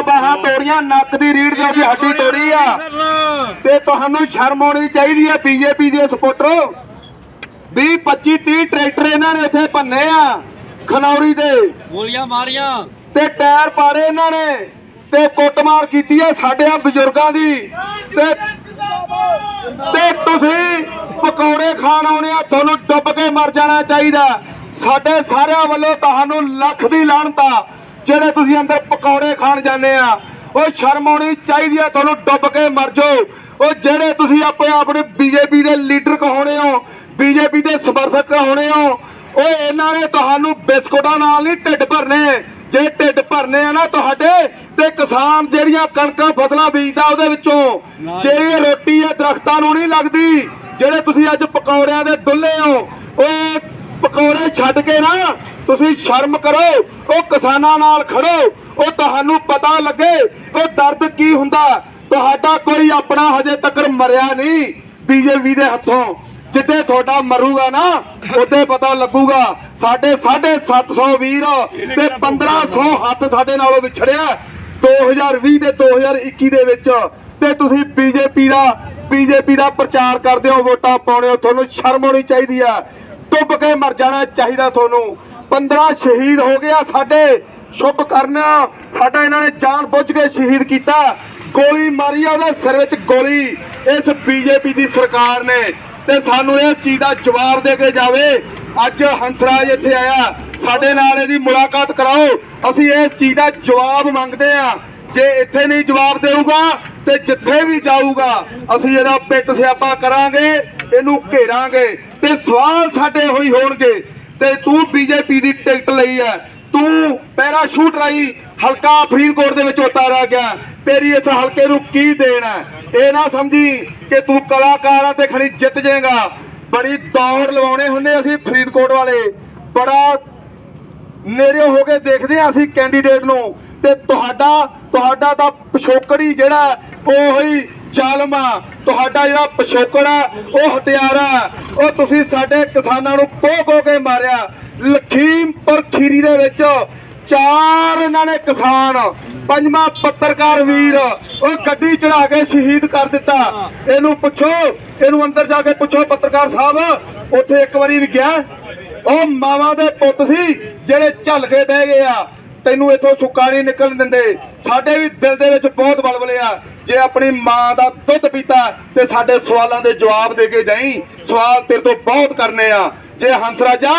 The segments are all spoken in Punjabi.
ਲੱਤਾਂ ਬਾਹਾਂ ਤੋੜੀਆਂ ਨੱਕ ਦੀ ਰੀੜ ਦੀ ਉਹਦੀ ਹੱਡੀ ਤੋੜੀ ਆ। ਤੇ ਤੁਹਾਨੂੰ ਸ਼ਰਮ ਆਉਣੀ ਚਾਹੀਦੀ ਹੈ ਬੀਜੇਪੀ ਦੇ ਸਪੋਰਟਰੋ 20 25 30 ਟਰੈਕਟਰ ਇਹਨਾਂ ਨੇ ਇੱਥੇ ਭੰਨੇ ਆ ਖਨੌਰੀ ਦੇ। ਗੋਲੀਆਂ ਮਾਰੀਆਂ। ਤੇ ਟਾਇਰ ਪਾੜੇ ਇਹਨਾਂ ਨੇ। ਤੇ ਕੁੱਟਮਾਰ ਕੀਤੀ ਹੈ ਸਾਡੇ ਆ ਬਜ਼ੁਰਗਾਂ ਦੀ। ਤੇ ਤੇ ਤੁਸੀਂ ਪਕੌੜੇ ਖਾਣ ਆਉਣੇ ਆ ਤੁਹਾਨੂੰ ਡੁੱਬ ਕੇ ਮਰ ਜਾਣਾ ਚਾਹੀਦਾ। ਸਾਡੇ ਸਾਰਿਆਂ ਵੱਲੋਂ ਤੁਹਾਨੂੰ ਲੱਖ ਦੀ ਲਾਹਨਤ ਆ। ਜਿਹੜੇ ਤੁਸੀਂ ਅੰਦਰ ਪਕੌੜੇ ਖਾਣ ਜਾਂਦੇ ਆ, ਉਹ ਸ਼ਰਮ ਆਉਣੀ ਚਾਹੀਦੀ ਆ, ਤੁਹਾਨੂੰ ਡੁੱਬ ਕੇ ਮਰ ਜਾਓ। ਉਹ ਜਿਹੜੇ ਤੁਸੀਂ ਆਪਣੇ ਆਪਣੇ ਬੀਜੇਪੀ ਦੇ ਲੀਡਰ ਕਹਾਉਣੇ ਹੋ, ਬੀਜੇਪੀ ਦੇ ਸਮਰਥਕ ਕਹਾਉਣੇ ਹੋ, ਉਹ ਇਹਨਾਂ ਨੇ ਤੁਹਾਨੂੰ ਬਿਸਕੁਟਾਂ ਨਾਲ ਨਹੀਂ ਢਿੱਡ ਭਰਨੇ। ਜੇ ਢਿੱਡ ਭਰਨੇ ਆ ਨਾ ਤੁਹਾਡੇ, ਤੇ ਕਿਸਾਨ ਜਿਹੜੀਆਂ ਕਣਕਾਂ, ਫਸਲਾਂ ਬੀਜਦਾ ਉਹਦੇ ਵਿੱਚੋਂ, ਜਿਹੜੀ ਰੋਟੀ ਆ ਦਰਖਤਾਂ ਨੂੰ ਨਹੀਂ ਲੱਗਦੀ, ਜਿਹੜੇ ਤੁਸੀਂ ਅੱਜ ਪਕੌੜਿਆਂ ਦੇ ਡੁੱਲੇ ਹੋ, ਉਹ ਪਕੌੜੇ ਛੱਡ ਕੇ ਨਾ ਤੁਸੀਂ ਸ਼ਰਮ ਕਰੋ, ਉਹ ਕਿਸਾਨਾਂ ਨਾਲ ਖੜੋ, ਉਹ ਤੁਹਾਨੂੰ ਪਤਾ ਲੱਗੇ, ਉਹ ਦਰਦ ਕੀ ਹੁੰਦਾ। ਤੁਹਾਡਾ ਕੋਈ ਆਪਣਾ ਹਜੇ ਤੱਕ ਮਰਿਆ ਨਹੀਂ ਬੀਜੇਪੀ ਦੇ ਹੱਥੋਂ। ਜਿੱਦੇ ਤੁਹਾਡਾ ਮਰੂਗਾ ਨਾ ਉਹਦੇ ਪਤਾ ਲੱਗੂਗਾ। ਸਾਡੇ 750 ਵੀਰ ਤੇ 1500 ਹੱਥ ਸਾਡੇ ਨਾਲੋਂ ਵਿਛੜਿਆ। 2020 ਤੇ 2021 ਦੇ ਵਿੱਚ। ਤੇ ਤੁਸੀਂ ਬੀਜੇਪੀ ਦਾ ਬੀਜੇਪੀ ਦਾ ਪ੍ਰਚਾਰ ਕਰਦੇ ਹੋ, ਵੋਟਾਂ ਪਾਉਣੇ ਹੋ, ਤੁਹਾਨੂੰ ਸ਼ਰਮ ਆਉਣੀ ਚਾਹੀਦੀ ਆ ਡੁੱਬ ਕੇ ਮਰ ਜਾਣਾ ਚਾਹੀਦਾ ਤੁਹਾਨੂੰ। 15 ਸ਼ਹੀਦ ਹੋ ਗਿਆ ਸਾਡੇ। ਸ਼ੁਭ ਕਰਨਾ। ਸਾਡਾ ਇਹਨਾਂ ਨੇ ਜਾਣ ਬੁੱਝ ਕੇ ਸ਼ਹੀਦ ਕੀਤਾ। ਗੋਲੀ ਮਾਰੀ ਆ ਉਹਦੇ ਸਿਰ ਵਿੱਚ ਗੋਲੀ। ਇਸ ਬੀਜੇਪੀ ਦੀ ਸਰਕਾਰ ਨੇ। ਤੇ ਸਾਨੂੰ ਇਹ ਚੀਜ਼ ਦਾ ਜਵਾਬ ਦੇ ਕੇ ਜਾਵੇ। ਅੱਜ ਹੰਸਰਾਜ ਇੱਥੇ ਆਇਆ। ਸਾਡੇ ਨਾਲ ਇਹਦੀ ਮੁਲਾਕਾਤ ਕਰਾਓ। ਅਸੀਂ ਇਸ ਚੀਜ਼ ਦਾ ਜਵਾਬ ਮੰਗਦੇ ਆ। ਜੇ ਇੱਥੇ ਨਹੀਂ ਜਵਾਬ ਦੇਊਗਾ ਤੇ ਜਿੱਥੇ ਵੀ ਜਾਊਗਾ, ਅਸੀਂ ਇਹਦਾ ਪਿੱਟ ਸਿਆਪਾ ਕਰਾਂਗੇ। ਇਹਨੂੰ ਘੇਰਾਂਗੇ ਤੇ ਸਵਾਲ ਸਾਡੇ ਹੋਈ ਹੋਣਗੇ। ਤੇ ਤੂੰ ਬੀਜੇਪੀ ਦੀ ਟਿਕਟ ਲਈ ਹੈ ਤੂੰ ਪੈਰਾਸ਼ੂਟ ਰਾਈ ਹਲਕਾ ਫਰੀਦਕੋਟ ਦੇ ਵਿੱਚ ਉਤਾਰਿਆ ਗਿਆ। ਤੇਰੀ ਇਸ ਹਲਕੇ ਨੂੰ ਕੀ ਦੇਣ ਹੈ ਇਹ ਨਾ ਸਮਝੀ ਕਿ ਤੂੰ ਕਲਾਕਾਰਾਂ ਤੇ ਖੜੀ ਜਿੱਤ ਜਾਏਗਾ। ਬੜੀ ਦੌੜ ਲਵਾਉਣੇ ਹੁੰਦੇ ਅਸੀਂ ਫਰੀਦਕੋਟ ਵਾਲੇ। ਬੜਾ ਨੇੜੇ ਹੋ ਕੇ ਦੇਖਦੇ ਹਾਂ ਅਸੀਂ ਕੈਂਡੀਡੇਟ ਨੂੰ। ਤੇ ਤੁਹਾਡਾ ਤੁਹਾਡਾ ਤਾਂ ਪਿਛੋਕੜੀ ਜਿਹੜਾ ਉਹ ਹੀ ਜ਼ਾਲਮ ਆ। ਤੁਹਾਡਾ ਜਿਹੜਾ ਪਿਛੋਕੜ ਆ, ਉਹ ਹਥਿਆਰ ਆ। ਉਹ ਤੁਸੀਂ ਸਾਡੇ ਕਿਸਾਨਾਂ ਨੂੰ ਪੋ ਕੋ ਕੇ ਮਾਰਿਆ। ਲਖੀਮਪੁਰ ਖੀਰੀ ਦੇ ਵਿੱਚ ਚਾਰ ਇਹਨਾਂ ਨੇ ਕਿਸਾਨ, ਪੰਜਵਾਂ ਪੱਤਰਕਾਰ ਵੀਰ, ਉਹ ਗੱਡੀ ਚੜਾ ਕੇ ਸ਼ਹੀਦ ਕਰ ਦਿੱਤਾ। ਇਹਨੂੰ ਪੁੱਛੋ, ਇਹਨੂੰ ਅੰਦਰ ਜਾ ਕੇ ਪੁੱਛੋ, ਪੱਤਰਕਾਰ ਸਾਹਿਬ, ਉੱਥੇ ਇੱਕ ਵਾਰੀ ਵੀ ਗਿਆ? ਉਹ ਮਾਵਾਂ ਦੇ ਪੁੱਤ ਸੀ, ਜਿਹੜੇ ਝੱਲ ਕੇ ਬਹਿ ਗਏ ਆ। ਤੈਨੂੰ ਇੱਥੋਂ ਸੁੱਕਾ ਨਹੀਂ ਨਿਕਲਣ ਦਿੰਦੇ। ਸਾਡੇ ਵੀ ਦਿਲ ਦੇ ਵਿੱਚ ਬਹੁਤ ਬਲਬਲੇ ਆ। ਜੇ ਆਪਣੀ ਮਾਂ ਦਾ ਦੁੱਧ ਪੀਤਾ ਤੇ ਸਾਡੇ ਸਵਾਲਾਂ ਦੇ ਜਵਾਬ ਦੇ ਕੇ ਜਾਈ, ਸਵਾਲ ਤੇਰੇ ਤੋਂ ਬਹੁਤ ਕਰਨੇ ਆ। ਜੇ ਹੰਸਰਾਜਾ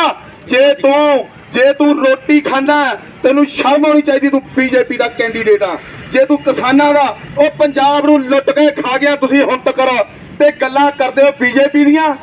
ਜੇ ਤੂੰ ਜੇ ਤੂੰ ਰੋਟੀ ਖਾਂਦਾ, ਤੈਨੂੰ ਸ਼ਰਮ ਆਉਣੀ ਚਾਹੀਦੀ, ਤੂੰ ਬੀਜੇਪੀ ਦਾ ਕੈਂਡੀਡੇਟ ਆ। ਜੇ ਤੂੰ ਕਿਸਾਨਾਂ ਦਾ, ਉਹ ਪੰਜਾਬ ਨੂੰ ਲੁੱਟ ਕੇ ਖਾ ਗਿਆ, ਤੁਸੀਂ ਹੁਣ ਤੱਕ ਤੇ ਗੱਲਾਂ ਕਰਦੇ ਹੋ ਬੀਜੇਪੀ ਦੀਆਂ।